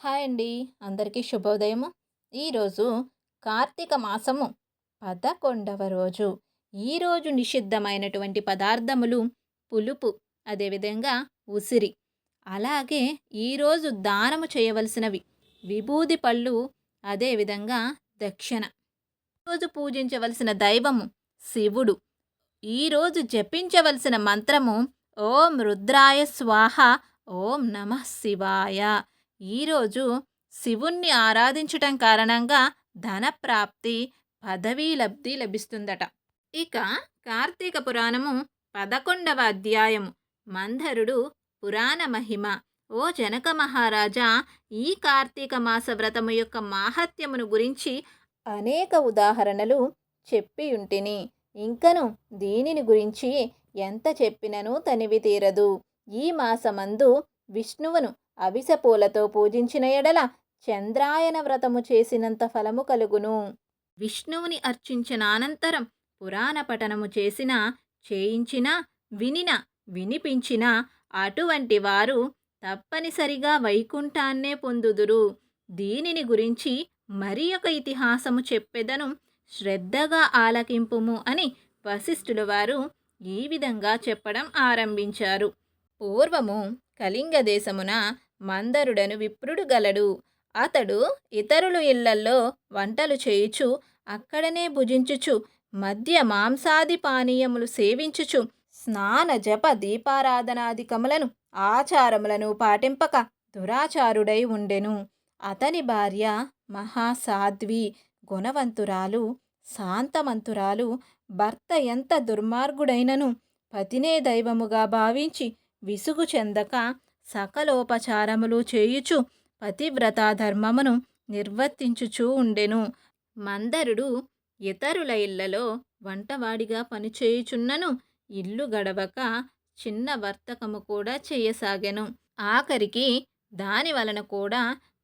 Hi అండి. అందరికీ శుభోదయము. ఈరోజు కార్తీక మాసము పదకొండవ రోజు. ఈరోజు నిషిద్ధమైనటువంటి పదార్థములు పులుపు అదేవిధంగా ఉసిరి. అలాగే ఈరోజు దానము చేయవలసినవి విభూది పళ్ళు అదేవిధంగా దక్షిణ. ఈరోజు పూజించవలసిన దైవము శివుడు. ఈరోజు జపించవలసిన మంత్రము ఓం రుద్రాయ స్వాహ ఓం నమ శివాయ. ఈరోజు శివుణ్ణి ఆరాధించటం కారణంగా ధనప్రాప్తి పదవీ లబ్ధి లభిస్తుందట. ఇక కార్తీక పురాణము పదకొండవ అధ్యాయము. మంధరుడు పురాణ మహిమ. ఓ జనక మహారాజా ఈ కార్తీక మాస వ్రతము యొక్క మాహత్యమును గురించి అనేక ఉదాహరణలు చెప్పి ఉంటిని ఇంకను దీనిని గురించి ఎంత చెప్పినను తనివి తీరదు. ఈ మాసమందు విష్ణువును అవిసపూలతో పూజించిన ఎడల చంద్రాయన వ్రతము చేసినంత ఫలము కలుగును. విష్ణువుని అర్చించిన అనంతరం పురాణ పఠనము చేసిన చేయించిన వినిన వినిపించిన అటువంటి వారు తప్పనిసరిగా వైకుంఠాన్నే పొందుదురు. దీనిని గురించి మరి ఒక ఇతిహాసము చెప్పెదను. శ్రద్ధగా ఆలకింపుము అని వశిష్ఠుల వారు ఈ విధంగా చెప్పడం ఆరంభించారు. పూర్వము కళింగ దేశమున మందరుడను విప్రుడు గలడు. అతడు ఇతరులు ఇళ్ళల్లో వంటలు చేయుచు అక్కడనే భుజించుచు మద్య మాంసాది పానీయములు సేవించుచు స్నాన జప దీపారాధనాధికములను ఆచారములను పాటింపక దురాచారుడై ఉండెను. అతని భార్య మహాసాధ్వి గుణవంతురాలు శాంతమంతురాలు భర్త ఎంత దుర్మార్గుడైనను పతినే దైవముగా భావించి విసుగు చెందక సకలోపచారములు చేయుచు పతివ్రతా ధర్మమును నిర్వర్తించుచూ ఉండెను. మందరుడు ఇతరుల ఇళ్ళలో వంటవాడిగా పనిచేయుచున్నను ఇల్లు గడవక చిన్న వర్తకము కూడా చేయసాగెను. ఆఖరికి దాని వలన కూడా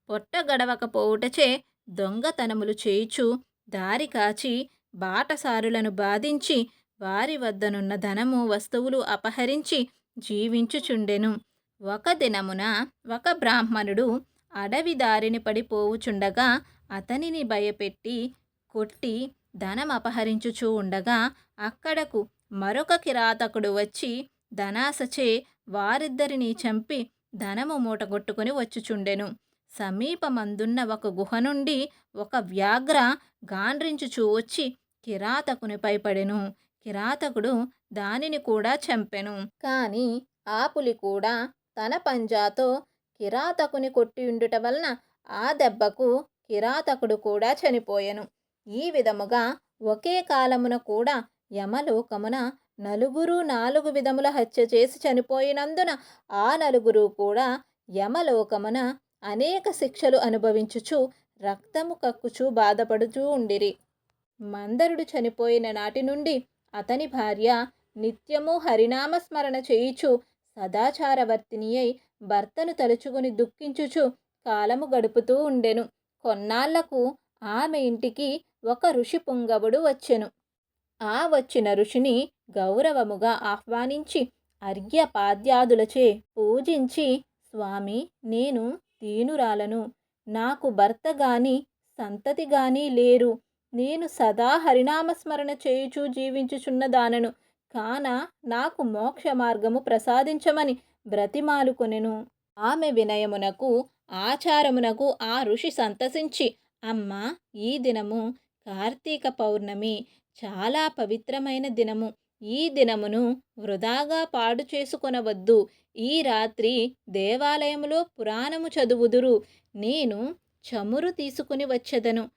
పొట్ట గడవకపోవుటచే దొంగతనములు చేయుచు దారి కాచి బాటసారులను బాధించి వారి వద్దనున్న ధనము వస్తువులు అపహరించి జీవించుచుండెను. ఒక దినమున ఒక బ్రాహ్మణుడు అడవి దారిని పడిపోవుచుండగా అతనిని భయపెట్టి కొట్టి ధనం అపహరించుచూ ఉండగా అక్కడకు మరొక కిరాతకుడు వచ్చి ధనాసచే వారిద్దరిని చంపి ధనము మూటగొట్టుకుని వచ్చుచుండెను. సమీపమందున్న ఒక గుహ నుండి ఒక వ్యాఘ్ర గాండ్రించుచూ వచ్చి కిరాతకునిపై పడెను కిరాతకుడు దానిని కూడా చంపెను. కానీ ఆ పులి కూడా తన పంజాతో కిరాతకుని కొట్టి ఉండుట వలన ఆ దెబ్బకు కిరాతకుడు కూడా చనిపోయెను. ఈ విధముగా ఒకే కాలమున కూడా యమలోకమున నలుగురు నాలుగు విధముల హత్య చేసి చనిపోయినందున ఆ నలుగురు కూడా యమలోకమున అనేక శిక్షలు అనుభవించుచు రక్తము కక్కుచూ బాధపడుచూ ఉండిరి. మందరుడు చనిపోయిన నాటి నుండి అతని భార్య నిత్యము హరినామస్మరణ చేయుచు సదాచారవర్తిని అయి భర్తను తలుచుకుని దుఃఖించుచు కాలము గడుపుతూ ఉండెను. కొన్నాళ్ళకు ఆమె ఇంటికి ఒక ఋషి పుంగవుడు వచ్చెను. ఆ వచ్చిన ఋషిని గౌరవముగా ఆహ్వానించి అర్ఘ్యపాద్యాదులచే పూజించి స్వామి నేను దీనురాలను. నాకు భర్త గాని సంతతి గాని లేరు. నేను సదా హరినామస్మరణ చేయుచూ జీవించుచున్నదానను కాన నాకు మోక్ష మార్గము ప్రసాదించమని బ్రతిమాలుకొనెను. ఆమె వినయమునకు ఆచారమునకు ఆ ఋషి సంతసించి అమ్మ ఈ దినము కార్తీక పౌర్ణమి చాలా పవిత్రమైన దినము. ఈ దినమును వృధాగా పాడు చేసుకొనవద్దు. ఈ రాత్రి దేవాలయములో పురాణము చదువుదురు. నేను చమురు తీసుకుని వచ్చెదను.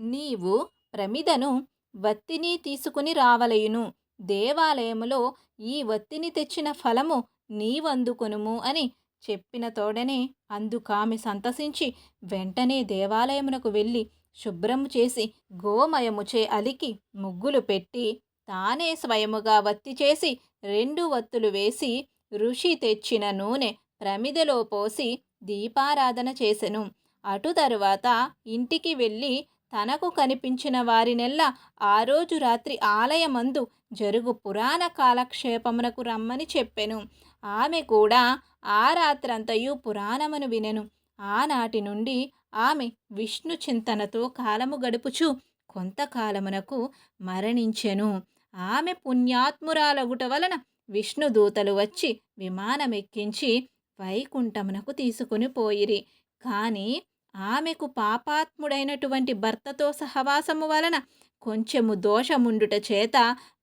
నీవు ప్రమిదను వత్తిని తీసుకుని రావలయును. దేవాలయములో ఈ వత్తిని తెచ్చిన ఫలము నీవందుకొనుము అని చెప్పిన తోడనే అందుకామె సంతసించి వెంటనే దేవాలయమునకు వెళ్ళి శుభ్రము చేసి గోమయముచే అలికి ముగ్గులు పెట్టి తానే స్వయముగా వత్తి చేసి రెండు వత్తులు వేసి ఋషి తెచ్చిన నూనె ప్రమిదలో పోసి దీపారాధన చేసెను. అటు తరువాత ఇంటికి వెళ్ళి తనకు కనిపించిన వారినెల్లా ఆ రోజు రాత్రి ఆలయమందు జరుగు పురాణ కాలక్షేపమునకు రమ్మని చెప్పెను. ఆమె కూడా ఆ రాత్రంతయు పురాణమును వినెను. ఆనాటి నుండి ఆమె విష్ణు చింతనతో కాలము గడుపుచు కొంతకాలమునకు మరణించెను. ఆమె పుణ్యాత్మురాలగుట వలన విష్ణుదూతలు వచ్చి విమానమెక్కించి వైకుంఠమునకు తీసుకుని పోయిరి. కానీ ఆమెకు పాపాత్ముడైనటువంటి భర్తతో సహవాసము వలన కొంచెము దోషముండుట చేత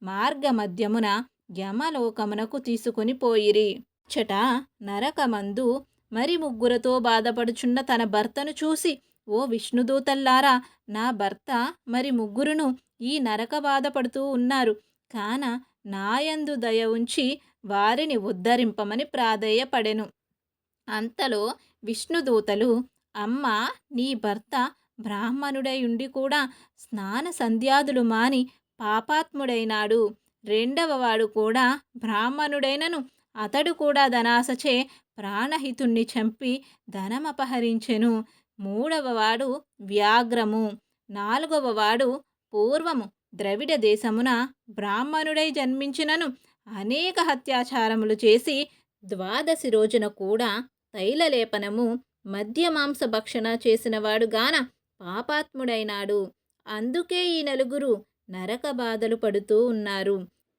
మార్గమధ్యమున యమలోకమునకు తీసుకుని పోయిరి. చట నరకమందు మరి ముగ్గురతో బాధపడుచున్న తన భర్తను చూసి ఓ విష్ణుదూతల్లారా నా భర్త మరి ముగ్గురును ఈ నరక బాధపడుతూ ఉన్నారు. కాన నాయందు దయ ఉంచి వారిని ఉద్ధరింపమని ప్రాధేయపడెను. అంతలో విష్ణుదూతలు అమ్మ నీ భర్త బ్రాహ్మణుడై ఉండి కూడా స్నాన సంధ్యాదులు మాని పాపాత్ముడైనాడు. రెండవవాడు కూడా బ్రాహ్మణుడైనను అతడు కూడా ధనాసచే ప్రాణహితుణ్ణి చంపి ధనమపహరించెను మూడవవాడు వ్యాఘ్రము. నాలుగవవాడు పూర్వము. ద్రవిడ దేశమున బ్రాహ్మణుడై జన్మించినను అనేక హత్యాచారములు చేసి ద్వాదశి రోజున కూడా తైలలేపనము మద్యమాంస భక్షణ చేసినవాడు గాన పాపాత్ముడైనాడు. అందుకే ఈ నలుగురు నరక బాధలు పడుతూ ఉన్నారు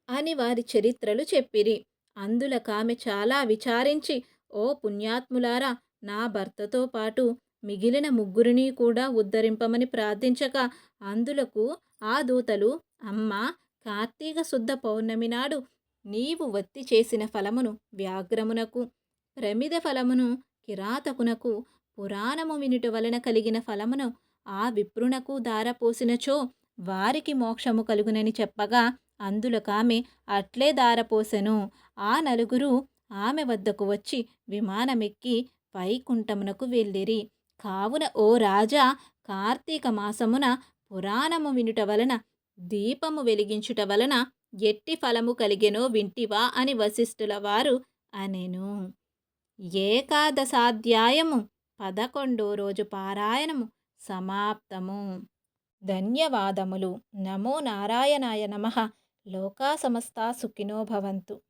అని వారి చరిత్రలు చెప్పిరి. అందుల కామె చాలా విచారించి ఓ పుణ్యాత్ములారా నా భర్తతో పాటు మిగిలిన ముగ్గురిని కూడా ఉద్ధరింపమని ప్రార్థించక అందులకు ఆ దూతలు అమ్మ కార్తీక శుద్ధ పౌర్ణమి నాడు నీవు వత్తి చేసిన ఫలమును వ్యాఘ్రమునకు ప్రమిద ఫలమును కిరాతకునకు పురాణము వినుట వలన కలిగిన ఫలమును ఆ విప్రునకు దారపోసినచో వారికి మోక్షము కలుగునని చెప్పగా అందులకామె అట్లే దారపోసెను ఆ నలుగురు ఆమె వద్దకు వచ్చి విమానమెక్కి వైకుంఠమునకు వెళ్ళిరి. కావున ఓ రాజా కార్తీక మాసమున పురాణము వినుట వలన దీపము వెలిగించుట వలన ఎట్టి ఫలము కలిగెనో వింటివా అని వశిష్ఠుల వారు అనెను. ఏకాదశాధ్యాయము పదకొండో రోజు పారాయణము సమాప్తము. ధన్యవాదములు. నమో నారాయణాయ నమ. లోకా సమస్త సుఖినో భవంతు.